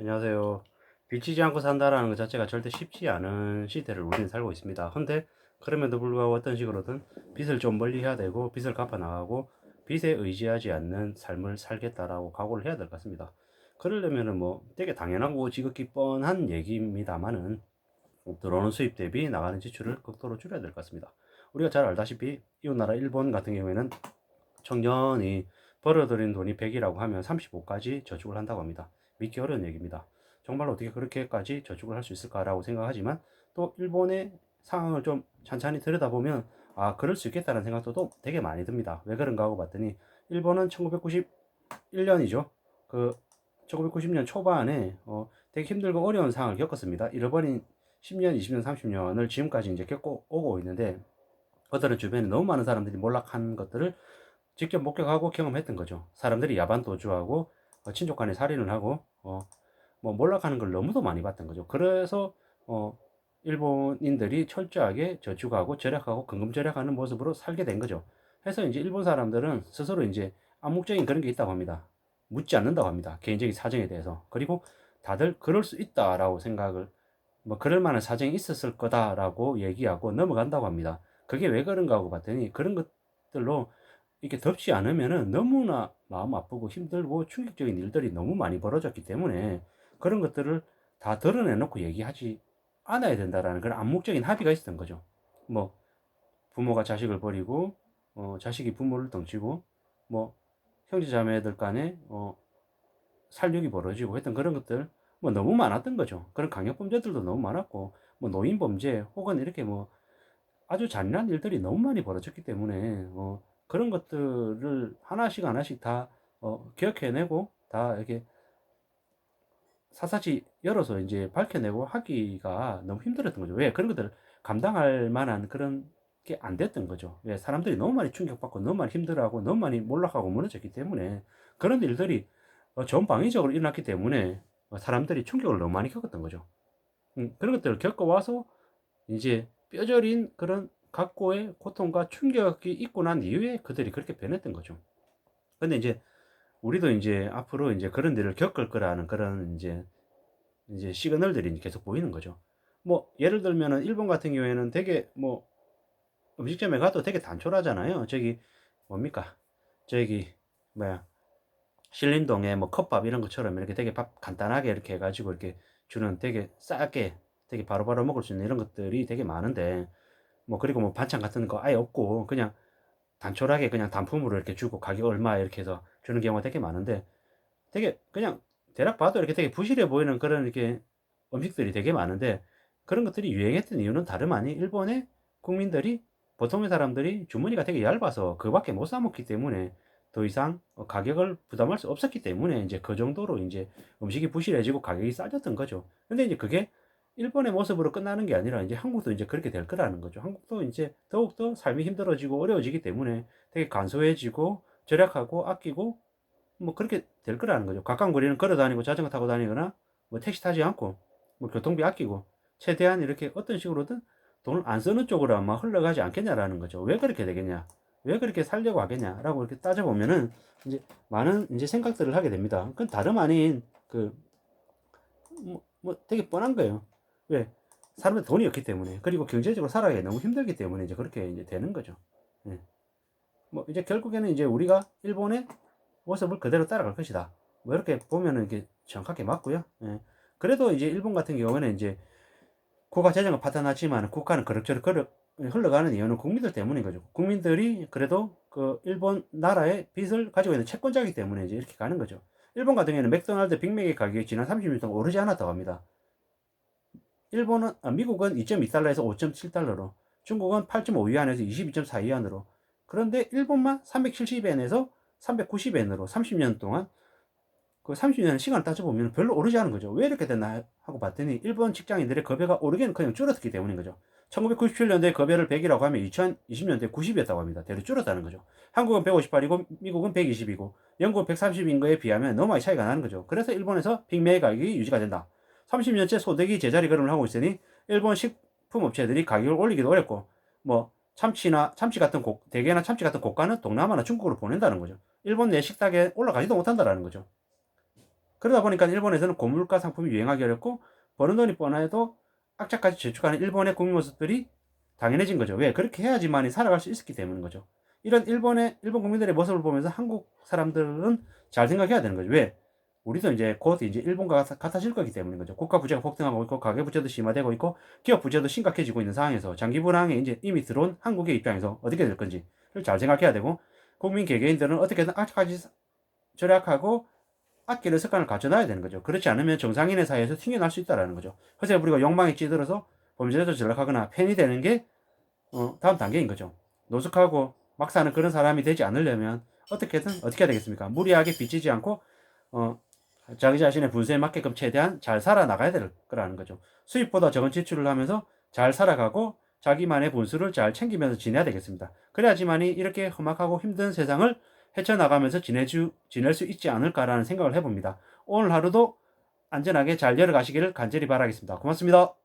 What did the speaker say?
안녕하세요. 빚지지 않고 산다라는 것 자체가 절대 쉽지 않은 시대를 우리는 살고 있습니다. 근데 그럼에도 불구하고 어떤 식으로든 빚을 좀 멀리 해야 되고 빚을 갚아 나가고 빚에 의지하지 않는 삶을 살겠다라고 각오를 해야 될 것 같습니다. 그러려면은 뭐 되게 당연하고 지극히 뻔한 얘기입니다만은 들어오는 수입 대비 나가는 지출을 극도로 줄여야 될 것 같습니다. 우리가 잘 알다시피 이웃 나라 일본 같은 경우에는 청년이 벌어들인 돈이 100이라고 하면 35까지 저축을 한다고 합니다. 믿기 어려운 얘기입니다. 정말 어떻게 그렇게까지 저축을 할 수 있을까라고 생각하지만 또 일본의 상황을 좀 찬찬히 들여다보면 아 그럴 수 있겠다는 생각도 또 되게 많이 듭니다. 왜 그런가 하고 봤더니 일본은 1991년이죠. 그 1990년 초반에 어, 되게 힘들고 어려운 상황을 겪었습니다. 잃어버린 10년, 20년, 30년을 지금까지 이제 겪고 오고 있는데 그들은 주변에 너무 많은 사람들이 몰락한 것들을 직접 목격하고 경험했던 거죠. 사람들이 야반 도주하고 어, 친족 간에 살인을 하고 어, 뭐 몰락하는 걸 너무도 많이 봤던 거죠. 그래서 어, 일본인들이 철저하게 저축하고 절약하고 근금절약하는 모습으로 살게 된 거죠. 해서 이제 일본 사람들은 스스로 이제 암묵적인 그런 게 있다고 합니다. 묻지 않는다고 합니다. 개인적인 사정에 대해서. 그리고 다들 그럴 수 있다라고 생각을 뭐 그럴 만한 사정이 있었을 거다라고 얘기하고 넘어간다고 합니다. 그게 왜 그런가 하고 봤더니 그런 것들로 이렇게 덮지 않으면은 너무나 마음 아프고 힘들고 충격적인 일들이 너무 많이 벌어졌기 때문에 그런 것들을 다 드러내놓고 얘기하지 않아야 된다라는 그런 암묵적인 합의가 있었던 거죠. 뭐 부모가 자식을 버리고 어, 자식이 부모를 덩치고 뭐 형제자매들 간에 어, 살육이 벌어지고 했던 그런 것들 뭐 너무 많았던 거죠. 그런 강력 범죄들도 너무 많았고 뭐 노인 범죄 혹은 이렇게 뭐 아주 잔인한 일들이 너무 많이 벌어졌기 때문에 어, 그런 것들을 하나씩 하나씩 다 어, 기억해내고 다 이렇게 사사지 열어서 이제 밝혀내고 하기가 너무 힘들었던 거죠. 왜? 그런 것들을 감당할 만한 그런 게 안 됐던 거죠. 왜? 사람들이 너무 많이 충격받고 너무 많이 힘들어하고 너무 많이 몰락하고 무너졌기 때문에 그런 일들이 어, 전방위적으로 일어났기 때문에 어, 사람들이 충격을 너무 많이 겪었던 거죠. 음, 그런 것들을 겪어와서 이제 뼈저린 그런 각고의 고통과 충격이 있고 난 이후에 그들이 그렇게 변했던 거죠. 근데 이제 우리도 이제 앞으로 이제 그런 일을 겪을 거라는 그런 이제 이제 시그널들이 계속 보이는 거죠. 뭐 예를 들면은 일본 같은 경우에는 되게 뭐 음식점에 가도 되게 단촐하잖아요. 저기 뭡니까? 저기 뭐야? 신림동에 뭐 컵밥 이런 것처럼 이렇게 되게 밥 간단하게 이렇게 해가지고 이렇게 주는 되게 싸게 되게 바로바로 먹을 수 있는 이런 것들이 되게 많은데 뭐 그리고 뭐 반찬 같은 거 아예 없고 그냥 단촐하게 그냥 단품으로 이렇게 주고 가격 얼마 이렇게 해서 주는 경우가 되게 많은데 되게 그냥 대략 봐도 이렇게 되게 부실해 보이는 그런 이렇게 음식들이 되게 많은데 그런 것들이 유행했던 이유는 다름 아닌 일본의 국민들이 보통의 사람들이 주머니가 되게 얇아서 그밖에 못 사 먹기 때문에 더 이상 가격을 부담할 수 없었기 때문에 이제 그 정도로 이제 음식이 부실해지고 가격이 싸졌던 거죠. 근데 이제 그게 일본의 모습으로 끝나는 게 아니라 이제 한국도 이제 그렇게 될 거라는 거죠. 한국도 이제 더욱더 삶이 힘들어지고 어려워지기 때문에 되게 간소해지고 절약하고 아끼고 뭐 그렇게 될 거라는 거죠. 가까운 거리는 걸어 다니고 자전거 타고 다니거나 뭐 택시 타지 않고 뭐 교통비 아끼고 최대한 이렇게 어떤 식으로든 돈을 안 쓰는 쪽으로 아마 흘러가지 않겠냐라는 거죠. 왜 그렇게 되겠냐? 왜 그렇게 살려고 하겠냐라고 이렇게 따져보면은 이제 많은 이제 생각들을 하게 됩니다. 그건 다름 아닌 그 뭐, 뭐 되게 뻔한 거예요. 왜? 사람들 돈이 없기 때문에 그리고 경제적으로 살아가기 너무 힘들기 때문에 이제 그렇게 이제 되는 거죠. 예. 뭐 이제 결국에는 이제 우리가 일본의 모습을 그대로 따라갈 것이다. 뭐 이렇게 보면은 이게 정확하게 맞고요. 예. 그래도 이제 일본 같은 경우는 이제 국가 재정은 파탄하지만 국가는 그럭저럭 걸어 흘러가는 이유는 국민들 때문인 거죠. 국민들이 그래도 그 일본 나라의 빚을 가지고 있는 채권자이기 때문에 이제 이렇게 가는 거죠. 일본 같은 경우에는 맥도날드 빅맥의 가격이 지난 30년 동안 오르지 않았다고 합니다. 일본은 아, 미국은 2.2달러에서 5.7달러로 중국은 8.5위안에서 22.4위안으로 그런데 일본만 370엔에서 390엔으로 30년 동안 그 30년 시간을 따져보면 별로 오르지 않은 거죠. 왜 이렇게 됐나 하고 봤더니 일본 직장인들의 급여가 오르기는 그냥 줄었기 때문인 거죠. 1997년도에 급여를 100이라고 하면 2020년도에 90이었다고 합니다. 대략 줄었다는 거죠. 한국은 158이고 미국은 120이고 영국은 130인 거에 비하면 너무 많이 차이가 나는 거죠. 그래서 일본에서 빅매의 가격이 유지가 된다. 30년째 소득이 제자리 걸음을 하고 있으니 일본 식품 업체들이 가격을 올리기도 어렵고 뭐 참치나 참치 같은 고, 대게나 참치 같은 고가는 동남아나 중국으로 보낸다는 거죠. 일본 내 식탁에 올라가지도 못한다라는 거죠. 그러다 보니까 일본에서는 고물가 상품이 유행하기 어렵고 버는 돈이 뻔해도 악착같이 저축하는 일본의 국민 모습들이 당연해진 거죠. 왜? 그렇게 해야지만이 살아갈 수 있었기 때문인 거죠. 이런 일본의 일본 국민들의 모습을 보면서 한국 사람들은 잘 생각해야 되는 거죠. 왜? 우리도 이제 곧 이제 일본과 같아- 같아질 거기 때문인 거죠. 국가 부채가 폭등하고 있고 가계 부채도 심화되고 있고 기업 부채도 심각해지고 있는 상황에서 장기 불황에 이제 이미 들어온 한국의 입장에서 어떻게 될 건지를 잘 생각해야 되고 국민 개개인들은 어떻게든 악착같이 절약하고 아끼는 습관을 가져놔야 되는 거죠. 그렇지 않으면 정상인의 사이에서 튕겨날 수 있다라는 거죠. 그래서 우리가 욕망에 찌들어서 범죄자도 전락하거나 팬이 되는 게 어, 다음 단계인 거죠. 노숙하고 막 사는 그런 사람이 되지 않으려면 어떻게든 어떻게 해야 되겠습니까? 무리하게 빚지지 않고 어, 자기 자신의 분수에 맞게끔 최대한 잘 살아나가야 될 거라는 거죠. 수입보다 적은 지출을 하면서 잘 살아가고 자기만의 분수를 잘 챙기면서 지내야 되겠습니다. 그래야지만이 이렇게 험악하고 힘든 세상을 헤쳐나가면서 지내주, 지낼 수 있지 않을까라는 생각을 해봅니다. 오늘 하루도 안전하게 잘 열어가시기를 간절히 바라겠습니다. 고맙습니다.